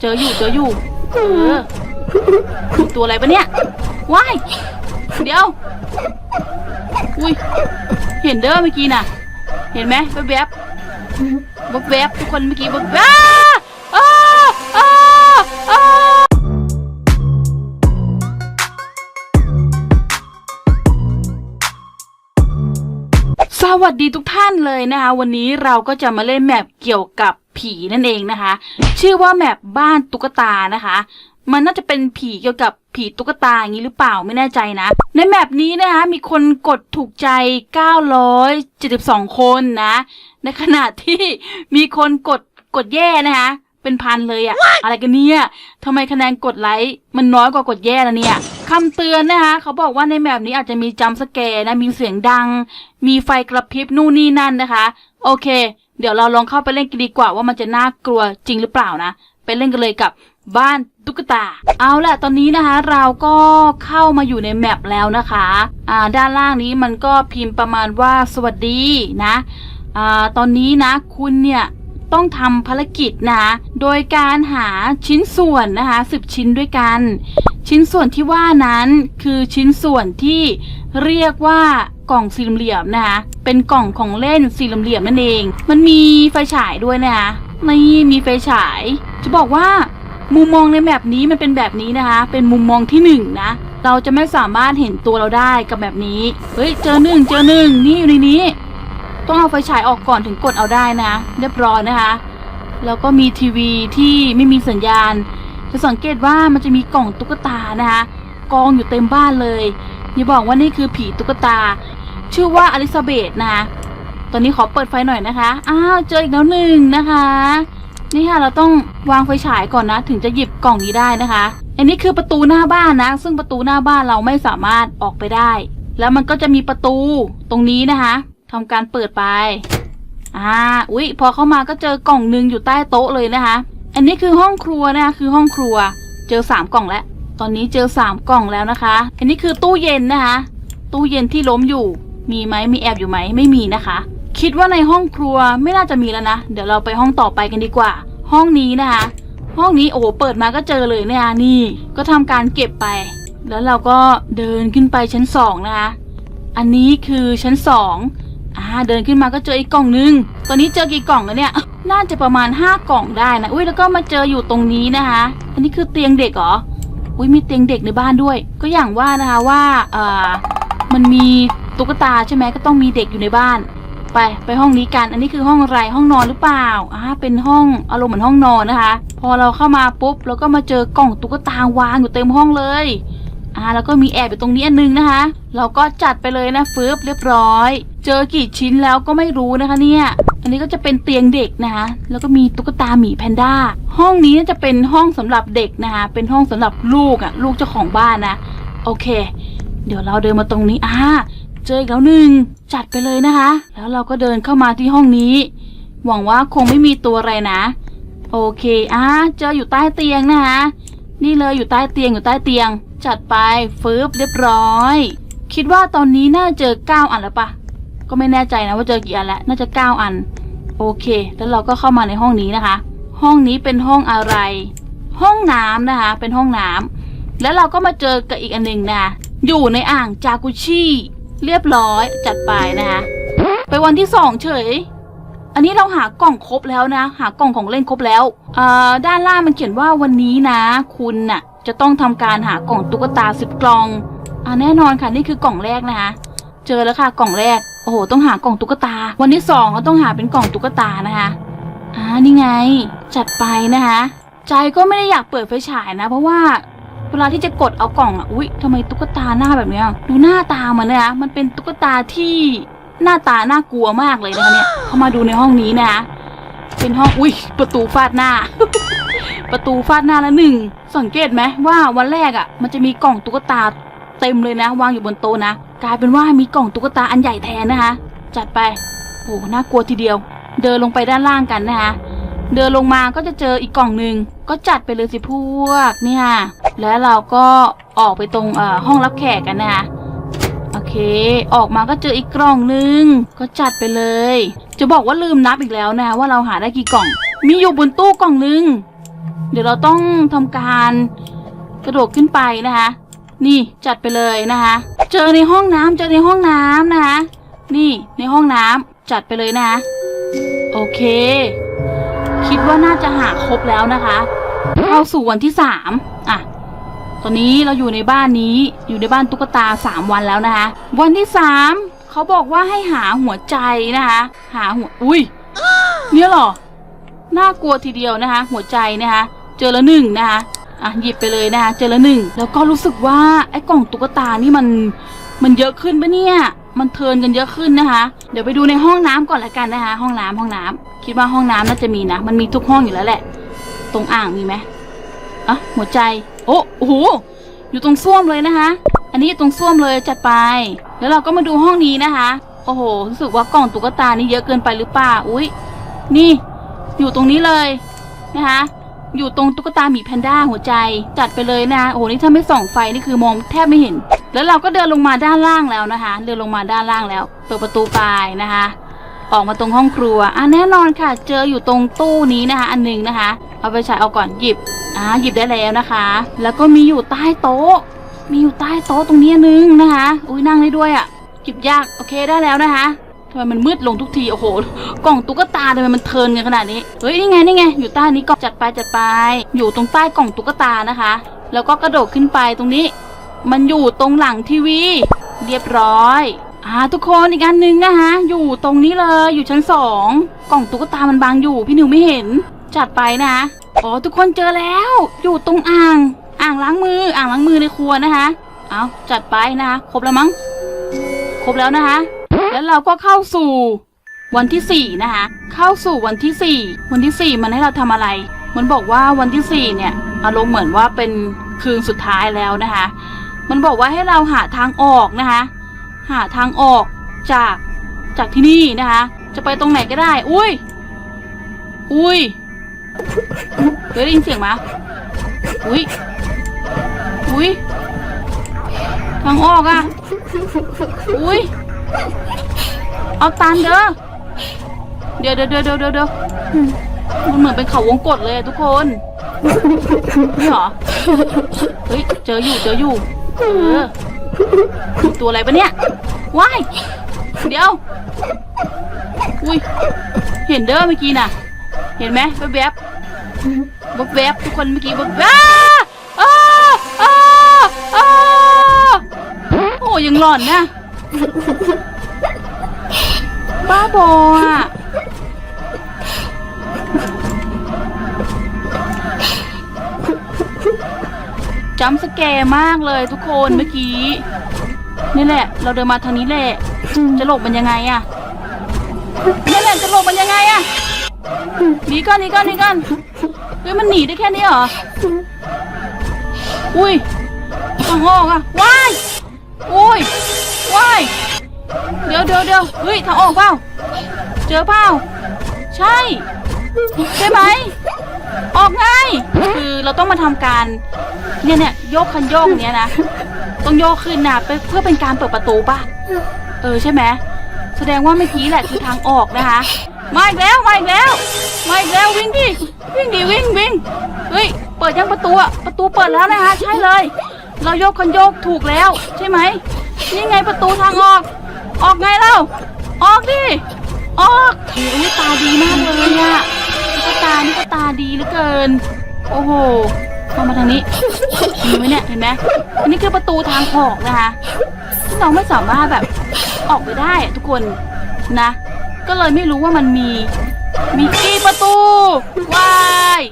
เจออยู่เจออยู่เออตัวอะไรปะเนี่ยว้ายเดี๋ยว อุ้ย เห็นเด้อเมื่อกี้น่ะ เห็นไหมแวบๆแวบๆทุกคนเมื่อกี้แวบๆอ้าอ้าอ้าอ้าสวัสดีทุกท่านเลยนะคะวันนี้เราก็จะมาเล่นแมปเกี่ยวกับ ผีนั่นเองนะคะ ชื่อว่าแมปบ้านตุ๊กตานะคะ มันน่าจะเป็นผีเกี่ยวกับผีตุ๊กตาอย่างนี้หรือเปล่าไม่แน่ใจนะ ในแมปนี้นะคะ มีคนกดถูกใจ 972 คนนะ ในขณะที่มีคนกดกดแย่นะคะเป็นพันเลยอะอะไรกันเนี่ยทำไมคะแนนกดไลค์มันน้อยกว่ากดแย่ละเนี่ยคำเตือนนะคะ เขาบอกว่าในแมปนี้อาจจะมีจัมป์สแกร์นะ มีเสียงดัง มีไฟกระพริบนู่นนี่นั่นนะคะ โอเค เดี๋ยวเราลองเข้าไปเล่นกันดีกว่าว่ามันจะน่ากลัวจริงหรือเปล่านะ ไปเล่นกันเลยกับบ้านตุ๊กตา เอาละตอนนี้นะคะ เราก็เข้ามาอยู่ในแมปแล้วนะคะ อ่า ด้านล่างนี้มันก็พิมพ์ประมาณว่าสวัสดีนะ อ่า ตอนนี้นะคุณเนี่ยต้องทำภารกิจนะคะโดยการหาชิ้นส่วนนะคะสิบชิ้นด้วยกัน ชิ้นส่วนที่ว่านั้นคือชิ้นส่วนที่เรียกว่า กล่องสี่เหลี่ยมนะคะ เป็นกล่องของเล่นสี่เหลี่ยมนั่นเอง มันมีไฟฉายด้วยนะคะนี่มีไฟฉาย จะบอกว่ามุมมองในแบบนี้มันเป็นแบบนี้นะคะ เป็นมุมมองที่หนึ่งนะเราจะไม่สามารถเห็นตัวเราได้กับแบบนี้ เฮ้ย เจอหนึ่งเจอหนึ่งนี่อยู่ในนี้ ต้องเอาไฟฉายออกก่อนถึงกดเอาได้นะ เรียบร้อยนะคะ แล้วก็มีทีวีที่ไม่มีสัญญาณ จะสังเกตว่ามันจะมีกล่องตุ๊กตานะคะ กองอยู่เต็มบ้านเลยอย่าบอกว่านี่คือผีตุ๊กตา ชื่อว่าอลิซาเบธนะคะตอนนี้ขอเปิดไฟหน่อยนะคะ อ้าว เจออีกแล้วหนึ่งนะคะ นี่ค่ะ เราต้องวางไฟฉายก่อนนะ ถึงจะหยิบกล่องนี้ได้นะคะ อันนี้คือประตูหน้าบ้านนะ ซึ่งประตูหน้าบ้านเราไม่สามารถออกไปได้ แล้วมันก็จะมีประตูตรงนี้นะคะทำการเปิดไป อ่า อุ๊ย พอเข้ามาก็เจอกล่องหนึ่งอยู่ใต้โต๊ะเลยนะคะ อันนี้คือห้องครัวนะคะ คือห้องครัว เจอสามกล่องแล้ว ตอนนี้เจอสามกล่องแล้วนะคะ อันนี้คือตู้เย็นนะคะ ตู้เย็นที่ล้มอยู่ มีไหมมีแอบอยู่ไหมไม่มีนะคะ คิดว่าในห้องครัวไม่น่าจะมีแล้วนะ เดี๋ยวเราไปห้องต่อไปกันดีกว่า ห้องนี้นะคะ ห้องนี้โอ้โหเปิดมาก็เจอเลยเนะคะนี่ ก็ทำการเก็บไป แล้วเราก็เดินขึ้นไปชั้นสองนะคะ อันนี้คือชั้นสองอ่าเดินขึ้นมาก็เจออีกกล่องนึง ตอนนี้เจอกี่กล่องแล้วเนี่ย น่าจะประมาณห้ากล่องได้นะ อุ้ยแล้วก็มาเจออยู่ตรงนี้นะคะ อันนี้คือเตียงเด็กเหรอ อุ้ยมีเตียงเด็กในบ้านด้วย ก็อย่างว่านะคะว่า เอ่อ มันมี ตุ๊กตาใช่ไหมก็ต้องมีเด็กอยู่ในบ้าน ไปไปห้องนี้กัน อันนี้คือห้องอะไรห้องนอนหรือเปล่าอ่าเป็นห้องอารมณ์เหมือนห้องนอนนะคะ พอเราเข้ามาปุ๊บเราก็มาเจอกล่องตุ๊กตาวางอยู่เต็มห้องเลยอ่าแล้วก็มีแอบอยู่ตรงนี้อันนึงนะคะ เราก็จัดไปเลยนะฟืบเรียบร้อย เจอกี่ชิ้นแล้วก็ไม่รู้นะคะเนี่ยอันนี้ก็จะเป็นเตียงเด็กนะคะ แล้วก็มีตุ๊กตาหมีแพนด้า ห้องนี้จะเป็นห้องสำหรับเด็กนะคะ เป็นห้องสำหรับลูกอะ่ะ ลูกเจ้าของบ้านนะ โอเค เดี๋ยวเราเดินมาตรงนี้อ่า เจออีกแล้วหนึ่งจัดไปเลยนะคะ แล้วเราก็เดินเข้ามาที่ห้องนี้ หวังว่าคงไม่มีตัวอะไรนะ โอเคอ่าเจออยู่ใต้เตียงนะคะนี่เลยอยู่ใต้เตียงอยู่ใต้เตียง จัดไปฟืบเรียบร้อย คิดว่าตอนนี้น่าเจอเก้าอันแล้วปะก็ไม่แน่ใจนะว่าเจอกี่อันแล้วน่าจะเก้าอัน โอเค แล้วเราก็เข้ามาในห้องนี้นะคะ ห้องนี้เป็นห้องอะไร ห้องน้ำนะคะ เป็นห้องน้ำแล้วเราก็มาเจอกับอีกอันหนึ่งนะคะอยู่ในอ่างจากุชิ เรียบร้อยจัดไปนะคะไปวันที่สองเฉย อันนี้เราหากล่องครบแล้วนะ หากล่องของเล่นครบแล้วเอ่อด้านล่างมันเขียนว่าวันนี้นะ คุณน่ะ จะต้องทำการหากล่องตุ๊กตาสิบกล่องอ่าแน่นอนค่ะนี่คือกล่องแรกนะคะ เจอแล้วค่ะกล่องแรกโอ้โหต้องหากล่องตุ๊กตา วันที่สองก็ต้องหาเป็นกล่องตุ๊กตานะคะอ่านี่ไง จัดไปนะคะ ใจก็ไม่ได้อยากเปิดไฟฉายนะ เพราะว่า เวลาที่จะกดเอากล่องอะอุ๊ยทำไมตุ๊กตาหน้าแบบเนี้ยดูหน้าตามันนะคะมันเป็นตุ๊กตาที่หน้าตาน่ากลัวมากเลยนะคะเนี่ย เข้ามาดูในห้องนี้นะคะเป็นห้องอุ๊ยประตูฟาดหน้า ประตูฟาดหน้าแล้วหนึ่งสังเกตไหมว่าวันแรกอะ มันจะมีกล่องตุ๊กตาเต็มเลยนะ วางอยู่บนโต๊ะนะกลายเป็นว่ามีกล่องตุ๊กตาอันใหญ่แทนนะคะ จัดไปโอ้น่ากลัวทีเดียว เดินลงไปด้านล่างกันนะคะ เดินลงมาก็จะเจออีกกล่องหนึ่งก็จัดไปเลยสิพวกเนี่ยแล้วเราก็ออกไปตรงเอ่อห้องรับแขกกันนะคะโอเค ออกมาก็เจออีกกล่องหนึ่งก็จัดไปเลย จะบอกว่าลืมนับอีกแล้วนะว่าเราหาได้กี่กล่อง มีอยู่บนตู้กล่องหนึ่งเดี๋ยวเราต้องทำการกระโดดขึ้นไปนะคะ นี่จัดไปเลยนะคะ เจอในห้องน้ำเจอในห้องน้ำนะคะ นี่ในห้องน้ำจัดไปเลยนะคะโอเค คิดว่าน่าจะหาครบแล้วนะคะ เข้าสู่วันที่สามอะ ตอนนี้เราอยู่ในบ้านนี้ อยู่ในบ้านตุ๊กตาสามวันแล้วนะคะ วันที่สามเขาบอกว่าให้หาหัวใจนะคะ หาหัว อุ้ย เนี่ยหรอ น่ากลัวทีเดียวนะคะ หัวใจนะคะ เจอแล้วหนึ่งนะคะ อะหยิบไปเลยนะคะ เจอแล้วหนึ่ง แล้วก็รู้สึกว่าไอ้กล่องตุ๊กตานี่มัน มันเยอะขึ้นปะเนี่ย มันเทินกันเยอะขึ้นนะคะ เดี๋ยวไปดูในห้องน้ำก่อนละกันนะคะ ห้องน้ำห้องน้ำคิดว่าห้องน้ำน่าจะมีนะ มันมีทุกห้องอยู่แล้วแหละ ตรงอ่างมีไหมอะหัวใจโอ้โอ้โหอยู่ตรงส้วมเลยนะคะ อันนี้อยู่ตรงส้วมเลยจัดไป แล้วเราก็มาดูห้องนี้นะคะ โอ้โหรู้สึกว่ากล่องตุ๊กตานี่เยอะเกินไปหรือเปล่าอุ้ยนี่อยู่ตรงนี้เลยนะคะ อยู่ตรงตุ๊กตาหมีแพนด้าหัวใจจัดไปเลยนะ โอ้โหนี่ถ้าไม่ส่องไฟนี่คือมองแทบไม่เห็น แล้วเราก็เดินลงมาด้านล่างแล้วนะคะ เดินลงมาด้านล่างแล้ว เปิดประตูไปนะคะ ออกมาตรงห้องครัว อะแน่นอนค่ะ เจออยู่ตรงตู้นี้นะคะ อันหนึงนะคะ เอาไปใช้เอาก่อนหยิบ อ่าหยิบได้แล้วนะคะ แล้วก็มีอยู่ใต้โต๊ะ มีอยู่ใต้โต๊ะตรงนี้อันนึงนะคะ อุ้ยนั่งได้ด้วยอะ่ะ หยิบยาก โอเคได้แล้วนะคะทำไมมันมืดลงทุกที โอ้โห กล่องตุ๊กตาทำไมมันเทิร์นกันขนาดนี้ เฮ้ยนี่ไงนี่ไง อยู่ใต้นี้ก็จัดไปจัดไป อยู่ตรงใต้กล่องตุ๊กตานะคะ แล้วก็กระโดดขึ้นไปตรงนี้ มันอยู่ตรงหลังทีวี เรียบร้อย อ่าทุกคนอีกอันหนึ่งนะคะอยู่ตรงนี้เลยอยู่ชั้นสองกล่องตุ๊กตามันบางอยู่พี่นิวไม่เห็น จัดไปนะอ๋อทุกคนเจอแล้ว อยู่ตรงอ่าง อ่างล้างมืออ่างล้างมือในครัวนะคะ เอาจัดไปนะคะครบแล้วมั้งครบแล้วนะคะ แล้วเราก็เข้าสู่วันที่สี่นะคะ เข้าสู่วันที่สี่วันที่สี่มันให้เราทำอะไร มันบอกว่าวันที่สี่เนี่ย อารมณ์เหมือนว่าเป็นคืนสุดท้ายแล้วนะคะ มันบอกว่าให้เราหาทางออกนะคะ หาทางออกจากจากที่นี่นะคะ จะไปตรงไหนก็ได้ อุ้ย อุ้ยเคยได้ยินเสียงไหมอุ้ย อุ้ย ทางออกอะ อุ้ย เอาตามเด้อ เดี๋ยวเดี๋ยวเดี๋ยวเดี๋ยวเดี๋ยวมันเหมือนเป็นเขาวงกดเลยทุกคน นี่เหรอ เฮ้ย เจออยู่ เจออยู่ เออตัวอะไรปะเนี่ยว้ายเดี๋ยว อุ้ย เห็นเด้อเมื่อกี้น่ะ เห็นไหมแวบๆแวบๆทุกคนเมื่อกี้แวบอ้าอ้าอ้าอ้าโอ้ยังหลอนนะ บ้าบออะ จำสแกร์มากเลยทุกคนเมื่อกี้ นี่แหละ เราเดินมาทางนี้แหละ จะหลบมันยังไงอะนี่แหละจะหลบมันยังไงอะหนีก่อนหนีก่อนหนีก่อนเฮ้ยมันหนีได้แค่นี้เหรอ อุ้ยทางออกอะว้ายอุ้ยว้ายเดี๋ยวเดี๋ยวเดี๋ยวเฮ้ยทางออกเปล่า เจอเปล่า ใช่ ใช่ไหม ออกง่ายคือเราต้องมาทำการเนี่ยเนี่ยโยกคันโยกเนี้ยนะ ต้องโยกขึ้นนะเพื่อเพื่อเป็นการเปิดประตูป่ะ เออใช่ไหมแสดงว่าเมื่อกี้แหละคือทางออกนะคะมาอีกแล้วมาอีกแล้วมาอีกแล้ววิ่งดิวิ่งดิวิ่งวิ่งเฮ้ยเปิดยังประตูอะประตูเปิดแล้วนะคะใช่เลย เราโยกคันโยกถูกแล้ว ใช่ไหมนี่ไงประตูทางออก ออกไงเล่าออกดิออกอุ้ยตาดีมากเลยอะนี่ก็ตานี่ก็ตาดีเหลือเกิน โอ้โหเข้ามาทางนี้มีไหมเนี่ยเห็นไหมอันนี้คือประตูทางออกนะคะที่เราไม่สามารถแบบออกไปได้อะทุกคนนะ ก็เลยไม่รู้ว่ามันมี มีกี่ประตูว้าย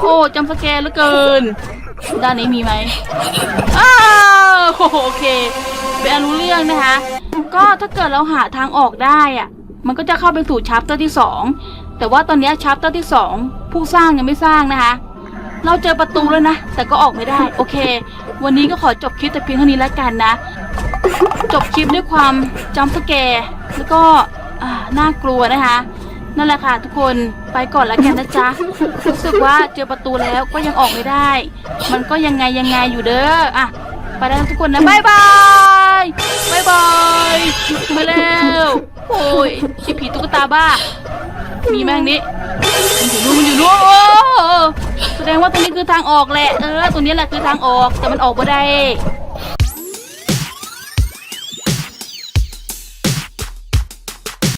โอ้จำสแกนเหลือเกิน ด้านนี้มีไหมอ้าวโอเคเป็นอันรู้เรื่องนะคะ ก็ถ้าเกิดเราหาทางออกได้อะมันก็จะเข้าไปสู่ชัปเตอร์ที่สอง แต่ว่าตอนนี้ชัปเตอร์ที่สองผู้สร้างยังไม่สร้างนะคะ เราเจอประตูแล้วนะ แต่ก็ออกไม่ได้ โอเค วันนี้ก็ขอจบคลิปแต่เพียงเท่านี้แล้วกันนะ จบคลิปด้วยความจำสแกร์แล้วก็น่ากลัวนะคะ นั่นแหละค่ะทุกคนไปก่อนแล้วกันนะจ๊ะรู้สึกว่าเจอประตูแล้วก็ยังออกไม่ได้ มันก็ยังไงยังไงอยู่เด้ออะไปแล้วทุกคนนะบายบายบายบายไปแล้วโอ้ยไอผีตุ๊กตาบ้า มีแม่งนี้มันอยู่นู่นมันอยู่นู่นโอ้แสดงว่าตรงนี้คือทางออกแหละ เออตรงนี้แหละคือทางออกแต่มันออกมาได้